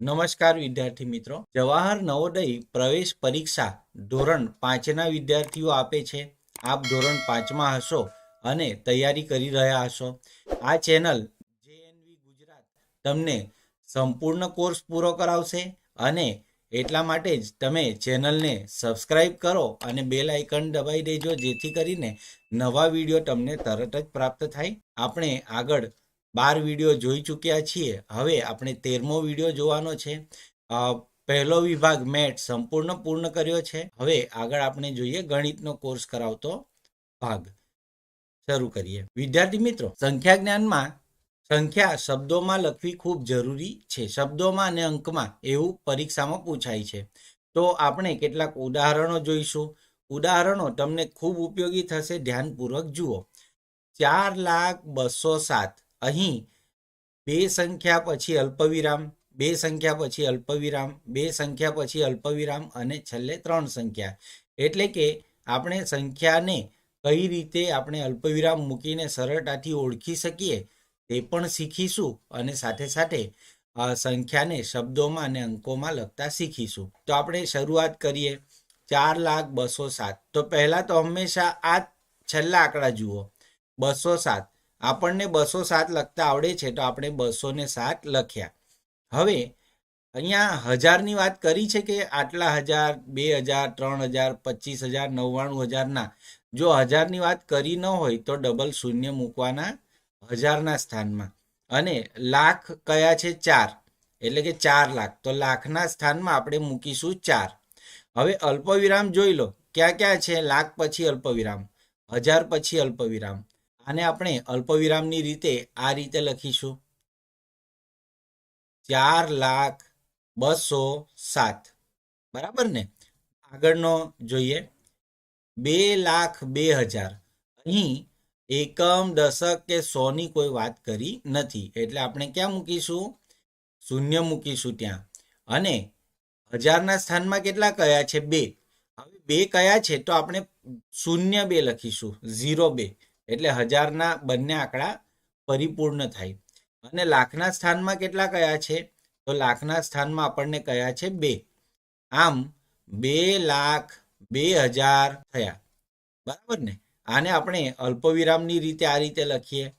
નમસ્કાર વિદ્યાર્થી મિત્રો. જવાહર નવોદય પ્રવેશ પરીક્ષા ધોરણ પાંચના વિદ્યાર્થીઓ આપે છે. આપ ધોરણ પાંચમાં હશો અને તૈયારી કરી રહ્યા હશો. આ ચેનલ જેએનવી ગુજરાત તમને સંપૂર્ણ કોર્સ પૂરો કરાવશે અને એટલા માટે જ તમે ચેનલને સબસ્ક્રાઇબ કરો અને બેલ આઇકન દબાવી દેજો જેથી કરીને નવા વીડિયો તમને તરત જ પ્રાપ્ત થાય. આપણે આગળ બાર વીડિયો જોઈ ચૂક્યા છીએ. હવે આપણે તેરમો વીડિયો જોવાનો છે. પહેલો વિભાગ મેટ સંપૂર્ણ પૂર્ણ કર્યો છે. હવે આગળ આપણે જોઈએ ગણિતનો કોર્સ કરાવતો ભાગ. શરૂ કરીએ. વિદ્યાર્થી મિત્રો, સંખ્યા જ્ઞાનમાં સંખ્યા શબ્દોમાં લખવી ખૂબ જરૂરી છે. શબ્દોમાં અને અંકમાં એવું પરીક્ષામાં પૂછાય છે. તો આપણે કેટલાક ઉદાહરણો જોઈશું. ઉદાહરણો તમને ખૂબ ઉપયોગી થશે. ધ્યાનપૂર્વક જુઓ. ચાર લાખ બસો સાત. અહીં બે સંખ્યા પછી અલ્પવિરામ, બે સંખ્યા પછી અલ્પવિરામ, બે સંખ્યા પછી અલ્પવિરામ અને છેલ્લે ત્રણ સંખ્યા. એટલે કે આપણે સંખ્યાને કઈ રીતે આપણે અલ્પવિરામ મૂકીને સરળતાથી ઓળખી શકીએ તે પણ શીખીશું અને સાથે સાથે સંખ્યાને શબ્દોમાં અને અંકોમાં લખતા શીખીશું. તો આપણે શરૂઆત કરીએ. ચાર લાખ બસો સાત. તો પહેલાં તો હંમેશા આ છેલ્લા આંકડા જુઓ. બસો સાત. આપણને બસો સાત લખતા આવડે છે તો આપણે બસો ને સાત લખ્યા. હવે અહીંયા હજારની વાત કરી છે કે આટલા હજાર, બે હજાર, ત્રણ હજાર, પચીસ હજાર, નવ્વાણું હજારના જો હજારની વાત કરી ન હોય તો ડબલ શૂન્ય મૂકવાના હજારના સ્થાનમાં. અને લાખ કયા છે? ચાર. એટલે કે ચાર લાખ. તો લાખના સ્થાનમાં આપણે મૂકીશું ચાર. હવે અલ્પવિરામ જોઈ લો. ક્યાં ક્યાં છે? લાખ પછી અલ્પવિરામ. હજાર પછી અલ્પવિરામ. આને આપણે અલ્પવિરામની રીતે આ રીતે લખીશું. ચાર લાખ બસો સાત. બરાબર ને? આગળનો જોઈએ. બે લાખ બે હજાર. અહીં એકમ દશક કે સોની કોઈ વાત કરી નથી. એટલે આપણે ક્યાં મૂકીશું? શૂન્ય મૂકીશું ત્યાં. અને હજારના સ્થાનમાં કેટલા કયા છે? બે. હવે બે કયા છે તો આપણે શૂન્ય બે લખીશું. ઝીરો બે. એટલે હજારના બંને આંકડા પરિપૂર્ણ થાય. અને લાખના સ્થાનમાં કેટલા કયા છે? તો લાખના સ્થાનમાં આપણને કયા છે? બે. આમ બે લાખ બે હજાર થયા. બરાબર ને? આને આપણે અલ્પવિરામની રીતે આ રીતે લખીએ.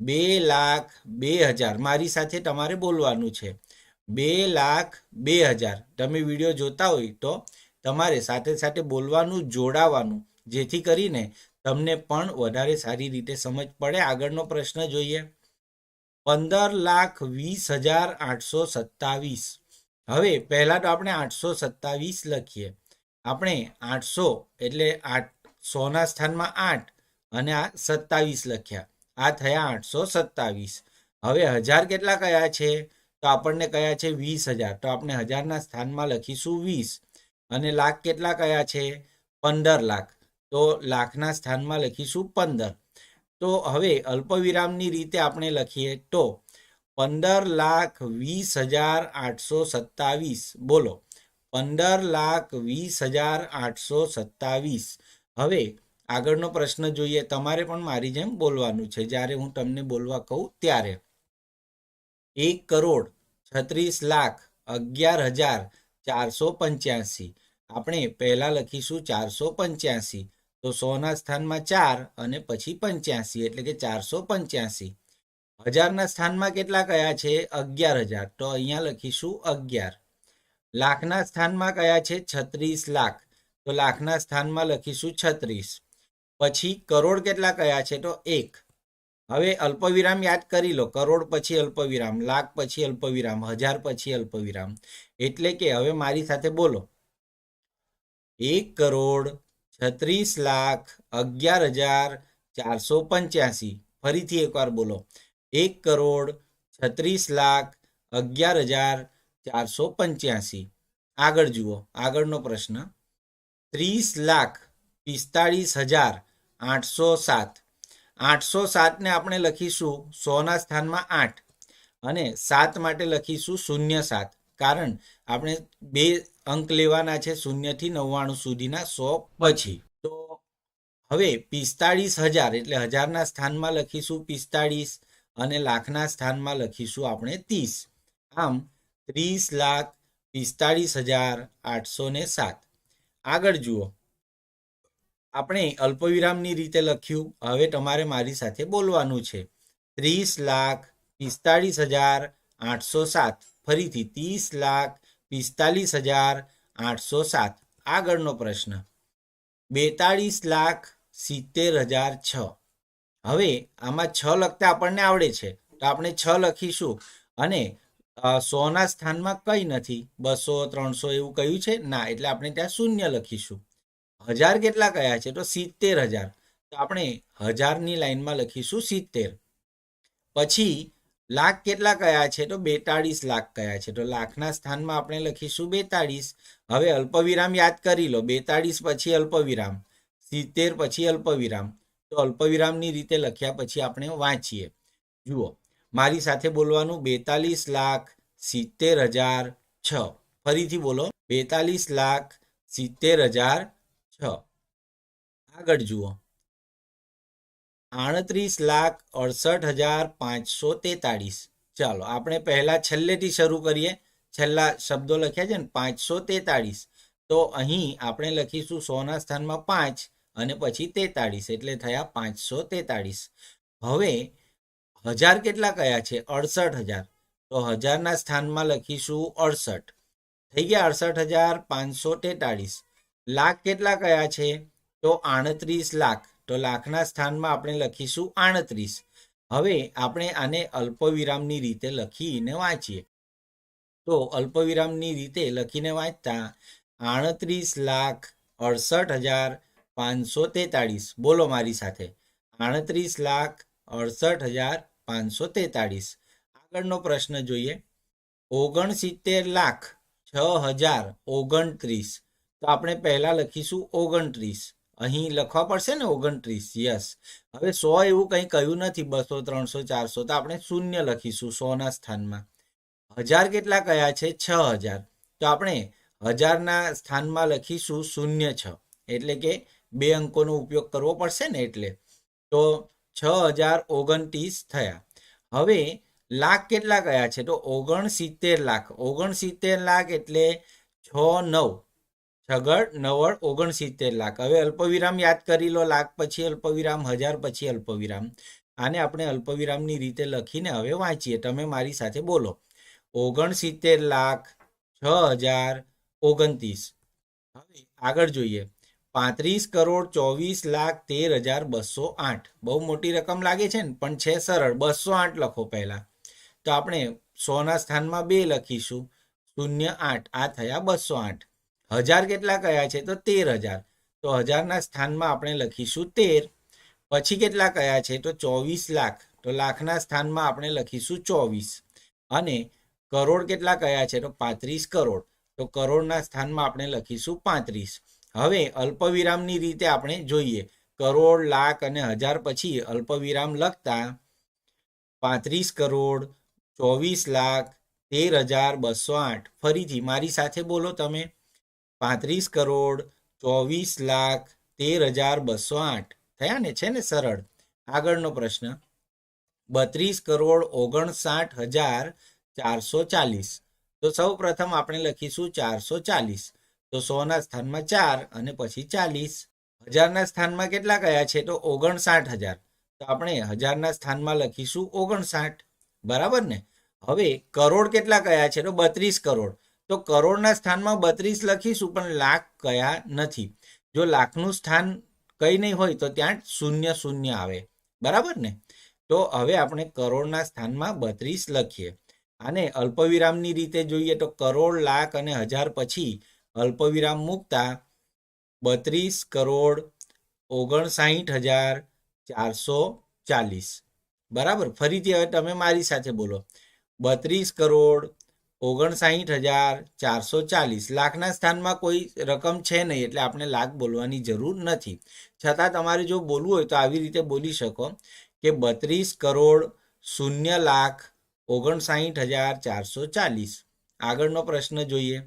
બે લાખ બે હજાર. મારી સાથે તમારે બોલવાનું છે. બે લાખ બે હજાર. તમે વીડિયો જોતા હોય તો તમારે સાથે સાથે બોલવાનું, જોડાવાનું, જેથી કરીને તમને પણ વધારે સારી રીતે સમજ પડે. આગળનો પ્રશ્ન જોઈએ. પંદર લાખ વીસ હજાર આઠસો સત્તાવીસ. હવે પહેલા તો આપણે આઠસો સત્તાવીસ લખીએ. આપણે આઠસો એટલે આઠ, સોના સ્થાનમાં આઠ અને આ સત્તાવીસ લખ્યા. આ થયા આઠસો સત્તાવીસ. હવે હજાર કેટલા કયા છે? તો આપણને કયા છે? વીસ હજાર. તો આપણે હજારના સ્થાનમાં લખીશું વીસ. અને લાખ કેટલા કયા છે? પંદર લાખ. તો લાખના સ્થાનમાં લખીશું પંદર. તો હવે અલ્પવિરામની રીતે આપણે લખીએ તો પંદર લાખ વીસ હજાર આઠસો સત્તાવીસ. બોલો, પંદર લાખ વીસ હજાર આઠસો સત્તાવીસ. હવે આગળનો પ્રશ્ન જોઈએ, તમારે પણ મારી જેમ બોલવાનું છે, જ્યારે હું તમને બોલવા કહું ત્યારે. એક કરોડ છત્રીસ લાખ અગિયાર હજાર ચારસો પંચ્યાસી. આપણે પહેલા લખીશું ચારસો પંચ્યાસી. તો સોના સ્થાનમાં ચાર અને પછી પંચ્યાસી, એટલે કે ચારસો પંચ્યાસી. હજારના સ્થાનમાં કેટલા કયા છે? અગિયાર હજાર. તો અહીંયા લખીશું અગિયાર. લાખના સ્થાનમાં કયા છે? છત્રીસ લાખ. તો લાખના સ્થાનમાં લખીશું છત્રીસ. પછી કરોડ કેટલા કયા છે? તો એક. હવે અલ્પવિરામ યાદ કરી લો. કરોડ પછી અલ્પવિરામ, લાખ પછી અલ્પવિરામ, હજાર પછી અલ્પવિરામ. એટલે કે હવે મારી સાથે બોલો. એક કરોડ છત્રીસ લાખ અગિયાર હજાર ચારસો પંચ્યાસી. ફરીથી એકવાર બોલો. એક કરોડ છત્રીસ લાખ અગિયાર હજાર ચારસો પંચ્યાસી. આગળ જુઓ. આગળનો પ્રશ્ન. ત્રીસ લાખ પિસ્તાળીસ હજાર આઠસો સાત. આઠસો સાતને આપણે લખીશું સોના સ્થાનમાં આઠ અને સાત માટે લખીશું શૂન્ય સાત. કારણ આપણે બે અંક લેવાના છે શૂન્યથી નવ્વાણું સુધીના સો પછી. તો હવે પિસ્તાળીસ હજાર એટલે હજારના સ્થાનમાં લખીશું પિસ્તાળીસ અને લાખના સ્થાનમાં લખીશું આપણે ત્રીસ. આમ ત્રીસ લાખ પિસ્તાળીસ હજાર આઠસો ને સાત. આગળ જુઓ. આપણે અલ્પવિરામની રીતે લખ્યું. હવે તમારે મારી સાથે બોલવાનું છે. ત્રીસ લાખ પિસ્તાળીસ હજાર આઠસો સાત. ફરીથી ત્રીસ લાખ પિસ્તાલીસ હજાર આઠસો સાત? આગળનો પ્રશ્ન. બેતાળીસ લાખ સિત્તેર હજાર છ. હવે આમાં છ લખતા આપણને આવડે છે. તો આપણે છ લખીશું. અને સોના સ્થાનમાં કંઈ નથી. બસો, ત્રણસો એવું કહ્યું છે? ના, એટલે આપણે ત્યાં શૂન્ય લખીશું. હજાર કેટલા કયા છે? તો સિત્તેર હજાર. તો આપણે હજારની લાઈનમાં લખીશું સિત્તેર. પછી લાખ કેટલા કયા છે? તો બેતાળીસ લાખ કયા છે? તો લાખના સ્થાનમાં આપણે લખીશું બેતાળીસ. હવે અલ્પવિરામ યાદ કરી લો. બેતાળીસ પછી અલ્પવિરામ. સિત્તેર પછી અલ્પવિરામ. તો અલ્પવિરામની રીતે લખ્યા પછી આપણે વાંચીએ. જુઓ. મારી સાથે બોલવાનું બેતાલીસ લાખ સિત્તેર હજાર છ. ફરીથી બોલો. બેતાલીસ લાખ સિત્તેર હજાર છ. આગળ જુઓ. આડત્રીસ લાખ અડસઠ હજાર પાંચસો તેતાળીસ. ચાલો, આપણે પહેલા છેલ્લેથી શરૂ કરીએ. છેલ્લા શબ્દો લખ્યા છે ને, પાંચસો તેતાળીસ. તો અહીં આપણે લખીશું સોના સ્થાનમાં પાંચ અને પછી તેતાળીસ, એટલે થયા પાંચસો તેતાળીસ. હવે, હજાર કેટલા કયા છે? અડસઠ હજાર. તો હજારના સ્થાનમાં લખીશું અડસઠ. થઈ ગયા અડસઠ હજાર પાંચસો તેતાળીસ. લાખ કેટલા કયા છે? તો આડત્રીસ લાખ. તો લાખના સ્થાનમાં આપણે લખીશું આડત્રીસ. હવે આપણે આને અલ્પવિરામની રીતે લખીને વાંચીએ. તો અલ્પવિરામની રીતે લખીને વાંચતા આડત્રીસ લાખ અડસઠ હજાર પાંચસો તેતાળીસ. બોલો મારી સાથે. આડત્રીસ લાખ અડસઠ હજાર પાંચસો તેતાળીસ. આગળનો પ્રશ્ન જોઈએ. ઓગણસિત્તેર લાખ છ હજાર ઓગણત્રીસ. તો આપણે પહેલા લખીશું ઓગણત્રીસ. અહીં લખવા પડશે ને ઓગણત્રીસ, યસ. હવે સો એવું કંઈ કહ્યું નથી, બસો, ત્રણસો, ચારસો, તો આપણે શૂન્ય લખીશું સોના સ્થાનમાં. હજાર કેટલા કયા છે? છ હજાર. તો આપણે હજારના સ્થાનમાં લખીશું શૂન્ય છ. એટલે કે બે અંકોનો ઉપયોગ કરવો પડશે ને એટલે. તો છ હજાર ઓગણત્રીસ થયા. હવે લાખ કેટલા કયા છે? તો ઓગણસિત્તેર લાખ. ઓગણસિત્તેર લાખ એટલે છ, નવ. છગડ નવળ, ઓગણસિત્તેર લાખ. હવે અલ્પવિરામ યાદ કરી લો, લાખ પછી અલ્પવિરામ, હજાર પછી અલ્પવિરામ. આને આપણે અલ્પવિરામની રીતે લખીને હવે વાંચીએ. તમે મારી સાથે બોલો. ઓગણસિત્તેર લાખ, છ હજાર, ઓગણત્રીસ. હવે આગળ જોઈએ. પાંત્રીસ કરોડ, ચોવીસ લાખ, તેર હજાર, બસો આઠ. બહુ મોટી રકમ લાગે છે ને? પણ છે સરળ. બસો આઠ લખો પહેલા. તો આપણે સોના સ્થાનમાં બે લખીશું. શૂન્ય આઠ. આ થયા બસો આઠ. હજાર કેટલા કયા છે? તો તેર હજાર. તો હજારના સ્થાનમાં આપણે લખીશું તેર. પછી કેટલા કયા છે? તો ચોવીસ લાખ. તો લાખના સ્થાનમાં આપણે લખીશું ચોવીસ. અને કરોડ કેટલા કયા છે? તો પાંત્રીસ કરોડ. તો કરોડના સ્થાનમાં આપણે લખીશું પાંત્રીસ. હવે અલ્પવિરામની રીતે આપણે જોઈએ. કરોડ, લાખ અને હજાર પછી અલ્પવિરામ લખતા પાંત્રીસ કરોડ, ચોવીસ લાખ, તેર હજાર, બસો આઠ. ફરીથી મારી સાથે બોલો તમે. પાંત્રીસ કરોડ, ચોવીસ લાખ, તેર હજાર બસો આઠ. થયા ને? છે ને? સરળ. આગળનો પ્રશ્ન. બત્રીસ કરોડ, ઓગણસાઠ હજાર, ચારસો ચાલીસ. તો સૌ પ્રથમ આપણે લખીશું ચારસો ચાલીસ. તો સોના સ્થાનમાં ચાર અને પછી ચાલીસ. હજારના સ્થાનમાં કેટલા કયા છે? તો ઓગણસાઠ હજાર. તો આપણે હજારના સ્થાનમાં લખીશું ઓગણસાઠ. બરાબર ને? હવે કરોડ કેટલા કયા છે? તો બત્રીસ કરોડ. તો કરોડના સ્થાનમાં બત્રીસ લખીશું, પણ લાખ કયા નથી. જો લાખનું સ્થાન કંઈ નહીં હોય, તો ત્યાં શૂન્ય શૂન્ય આવે. બરાબર ને? તો હવે આપણે કરોડના સ્થાનમાં બત્રીસ લખીએ. આને અલ્પવિરામની રીતે જોઈએ તો કરોડ, લાખ અને હજાર પછી અલ્પવિરામ મૂકતા બત્રીસ કરોડ, ઓગણસાઠ હજાર ચારસો ચાલીસ. બરાબર? ફરીથી હવે તમે મારી સાથે બોલો. બત્રીસ કરોડ ઓગણસાઠ હજાર ચારસો ચાલીસ લાખના સ્થાનમાં કોઈ રકમ છે નહીં એટલે આપણે લાખ બોલવાની જરૂર નથી. છતાં તમારે જો બોલવું હોય તો આવી રીતે બોલી શકો કે બત્રીસ કરોડ શૂન્ય લાખ ઓગણસાઠ હજાર ચારસો ચાલીસ. આગળનો પ્રશ્ન જોઈએ.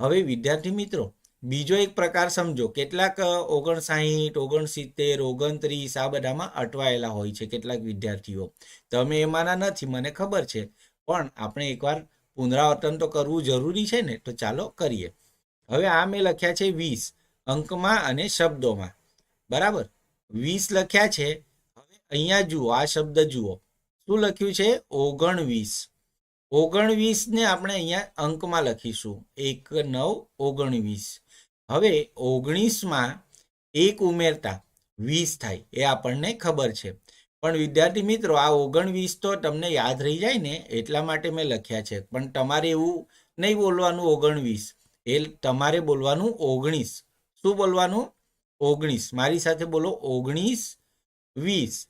હવે વિદ્યાર્થી મિત્રો, બીજો એક પ્રકાર સમજો. કેટલાક ઓગણસાઠ, ઓગણસિત્તેર, ઓગણત્રીસ આ બધામાં અટવાયેલા હોય છે કેટલાક વિદ્યાર્થીઓ. તમે એમાંના નથી, મને ખબર છે. પણ આપણે એકવાર પુનરાવર્તન તો કરવું જરૂરી છે ને, તો ચાલો કરીએ. હવે આ મેં લખ્યા છે વીસ અંકમાં અને શબ્દોમાં. બરાબર? વીસ લખ્યા છે. હવે અહીંયા જુઓ, આ શબ્દ જુઓ. શું લખ્યું છે? ઓગણવીસ. ઓગણવીસને આપણે અહીંયા અંકમાં લખીશું. એક, નવ, ઓગણવીસ. હવે ઓગણીસમાં એક ઉમેરતા વીસ થાય, એ આપણને ખબર છે. પણ વિદ્યાર્થી મિત્રો, આ ઓગણવીસ તો તમને યાદ રહી જાય ને, એટલા માટે મેં લખ્યા છે. પણ તમારે એવું નહીં બોલવાનું ઓગણવીસ. એ તમારે બોલવાનું ઓગણીસ. શું બોલવાનું? ઓગણીસ. મારી સાથે બોલો ઓગણીસ, વીસ.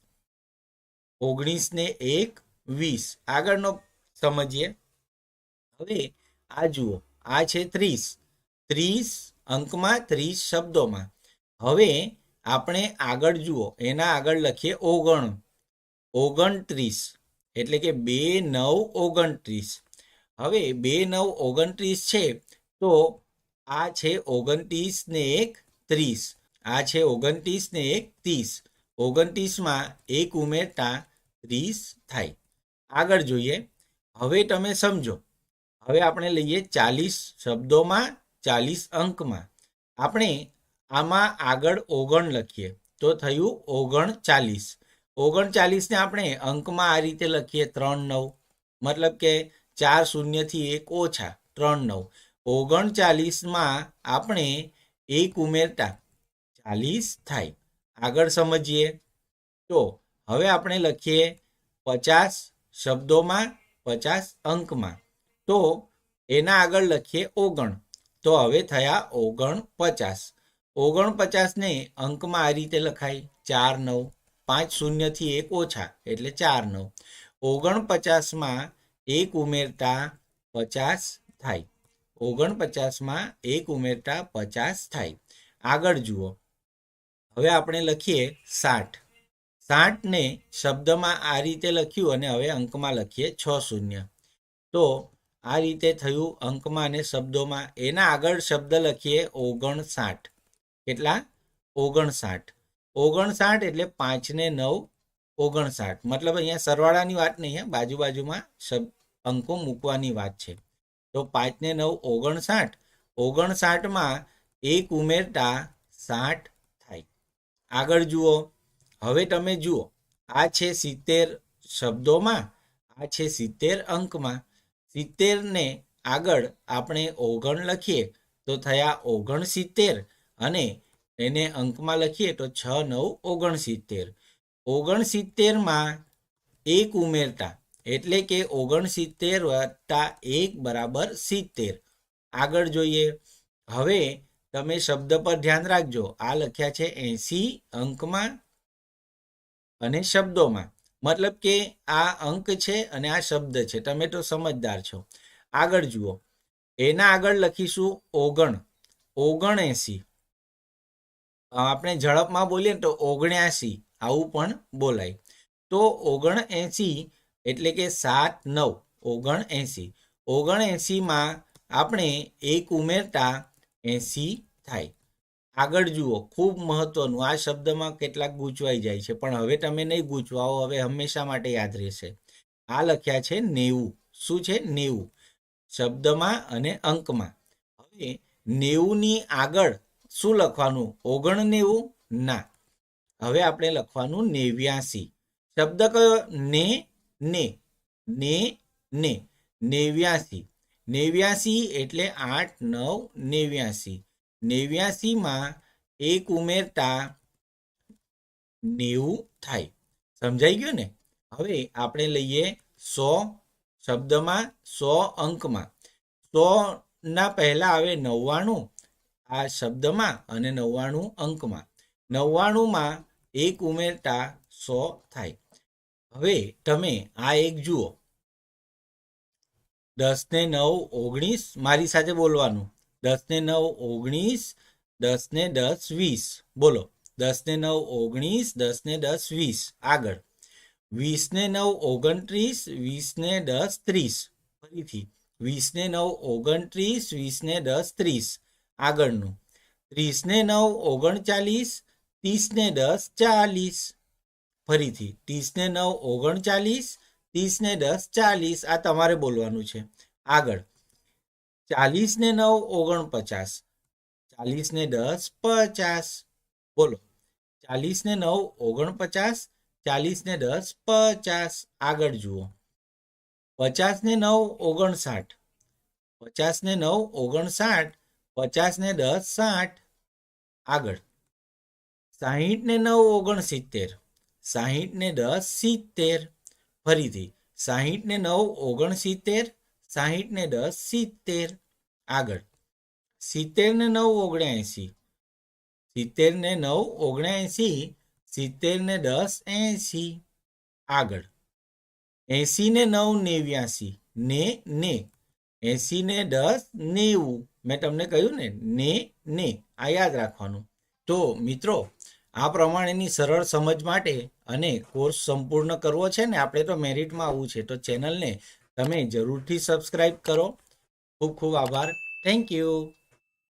ઓગણીસ ને એક, વીસ. આગળનો સમજીએ. હવે આ જુઓ. આ છે ત્રીસ. ત્રીસ અંકમાં ત્રીસ શબ્દોમાં. હવે આપણે આગળ જુઓ, એના આગળ લખીએ ઓગણ, ઓગણત્રીસ, એટલે કે બે નવ ઓગણત્રીસ. હવે બે નવ ઓગણત્રીસ છે, તો આ છે ઓગણત્રીસ ને એક ત્રીસ. આ છે ઓગણત્રીસ ને એક ત્રીસ. ઓગણત્રીસમાં એક ઉમેરતા ત્રીસ થાય. આગળ જોઈએ. હવે તમે સમજો. હવે આપણે લઈએ ચાલીસ શબ્દોમાં, ચાલીસ અંકમાં. આપણે આમાં આગળ ઓગણ લખીએ. તો થયું ઓગણ ચાલીસ. ઓગણ ચાલીસને આપણે અંકમાં આ રીતે લખીએ ત્રણ નવ. મતલબ કે ચાર શૂન્યથી એક ઓછા ત્રણ નવ. ઓગણ ચાલીસમાં આપણે એક ઉમેરતા ચાલીસ થાય. આગળ સમજીએ. તો હવે આપણે લખીએ પચાસ શબ્દોમાં, પચાસ અંકમાં. તો એના આગળ લખીએ ઓગણ. તો હવે થયા ઓગણ પચાસ. ઓગણ પચાસને અંકમાં આ રીતે લખાય. ચાર નવ, પાંચ શૂન્યથી એક ઓછા, એટલે ચાર નવ. ઓગણપચાસમાં એક ઉમેરતા પચાસ થાય. ઓગણપચાસમાં એક ઉમેરતા પચાસ થાય. આગળ જુઓ. હવે આપણે લખીએ સાઠ. સાઠને શબ્દમાં આ રીતે લખ્યું અને હવે અંકમાં લખીએ છ શૂન્ય. તો આ રીતે થયું અંકમાં અને શબ્દોમાં. એના આગળ શબ્દ લખીએ ઓગણસાઠ. કેટલા? ઓગણસાઠ. ઓગણસાઠ એટલે પાંચ ને નવ, ઓગણસાઠ. મતલબ અહીંયા સરવાળાની વાત નહીં અહીંયા બાજુ બાજુમાં અંકો મૂકવાની વાત છે. તો પાંચ ને નવ, ઓગણસાઠ. ઓગણસાઠમાં એક ઉમેરતા સાઠ થાય. આગળ જુઓ. હવે તમે જુઓ. આ છે સિત્તેર શબ્દોમાં, આ છે સિત્તેર અંકમાં. સિત્તેરને આગળ આપણે ઓગણ લખીએ તો થયા ઓગણસિત્તેર. અને એને અંકમાં લખીએ તો છ, નવ, ઓગણસિત્તેર. ઓગણસિત્તેરમાં એક ઉમેરતા એટલે કે ઓગણસિત્તેર વત્તા એક બરાબર સિત્તેર. આગળ જોઈએ. હવે તમે શબ્દ પર ધ્યાન રાખજો. આ લખ્યા છે એસી અંકમાં અને શબ્દોમાં. મતલબ કે આ અંક છે અને આ શબ્દ છે. તમે તો સમજદાર છો. આગળ જુઓ. એના આગળ લખીશું ઓગણ. ઓગણએસી. આપણે ઝડપમાં બોલીએ તો ઓગણ્યાસી, આવું પણ બોલાય. તો ઓગણ એંસી એટલે કે સાત નવ ઓગણ એંસી ઓગણ એંસીમાં આપણે એક ઉમેરતા એસી થાય. આગળ જુઓ, ખૂબ મહત્વનું. આ શબ્દમાં કેટલાક ગૂંચવાઈ જાય છે, પણ હવે તમે નહીં ગૂંચવાઓ, હવે હંમેશા માટે યાદ રહેશે. આ લખ્યા છે નેવું. શું છે નેવું? શબ્દમાં અને અંકમાં. હવે નેવુંની આગળ શું લખવાનું? ઓગણ નેવું ના. હવે આપણે લખવાનું નેવ્યાસી. શબ્દ કયો? ને ને. ને ને. નેવ્યાસી. નેવ્યાસી એટલે આઠ, નવ, નેવ્યાસી. નેવ્યાસીમાં એક ઉમેરતા નેવું થાય. સમજાઈ ગયું ને? હવે આપણે લઈએ સો શબ્દમાં, સો અંકમાં. સો ના પહેલા આવે નવ્વાણું. આ શબ્દમાં અને નવ્વાણું અંકમાં. નવ્વાણુંમાં એક ઉમેરતા સો થાય. હવે તમે આ એક જુઓ. દસ ને નવ ઓગણીસ, મારી સાથે બોલવાનું. દસ ને નવ ઓગણીસ, દસ ને દસ વીસ. બોલો. દસ ને નવ ઓગણીસ, દસ ને દસ વીસ. આગળ. વીસ ને નવ ઓગણત્રીસ, વીસ ને દસ ત્રીસ. ફરીથી. વીસ ને નવ ઓગણત્રીસ, વીસ ને દસ ત્રીસ. આગળનું. ત્રીસ ને નવ, ઓગણચાલીસ. ત્રીસ ને દસ, ચાલીસ. ફરીથી ત્રીસ ને નવ, ઓગણચાલીસ. ત્રીસ ને દસ, ચાલીસ. આ તમારે બોલવાનું છે. આગળ. ચાલીસ ને નવ, ઓગણપચાસ. ચાલીસ ને દસ, પચાસ. બોલો. ચાલીસ ને નવ, ઓગણપચાસ. ચાલીસ ને દસ, પચાસ. આગળ જુઓ. પચાસ ને નવ, ઓગણસાઠ. પચાસ ને નવ, ઓગણસાઠ. પચાસ ને દસ સાઠ. આગળ. સાહીઠ ને નવ ઓગણસિત્તેર સાહીઠ ને દસ સિત્તેર. ફરીથી. સાહીઠ ને નવ ઓગણસિત્તેર સાહીઠ ને દસ સિત્તેર. આગળ. સિત્તેર ને નવ ઓગણએંસી સિત્તેર ને નવ ઓગણએંસી સિત્તેર ને દસ એંસી. આગળ. એંસી ને નવ નેવ્યાસી. ને ને. એંસી ને દસ નેવું. મેં તમને કહ્યું ને ને ને. આ યાદ રાખવાનું. તો મિત્રો, આ પ્રમાણેની સરળ સમજ માટે અને કોર્સ સંપૂર્ણ કરવો છે ને, આપણે તો મેરિટમાં આવવું છે. તો ચેનલને તમે જરૂરથી સબસ્ક્રાઈબ કરો. ખૂબ ખૂબ આભાર. Thank you.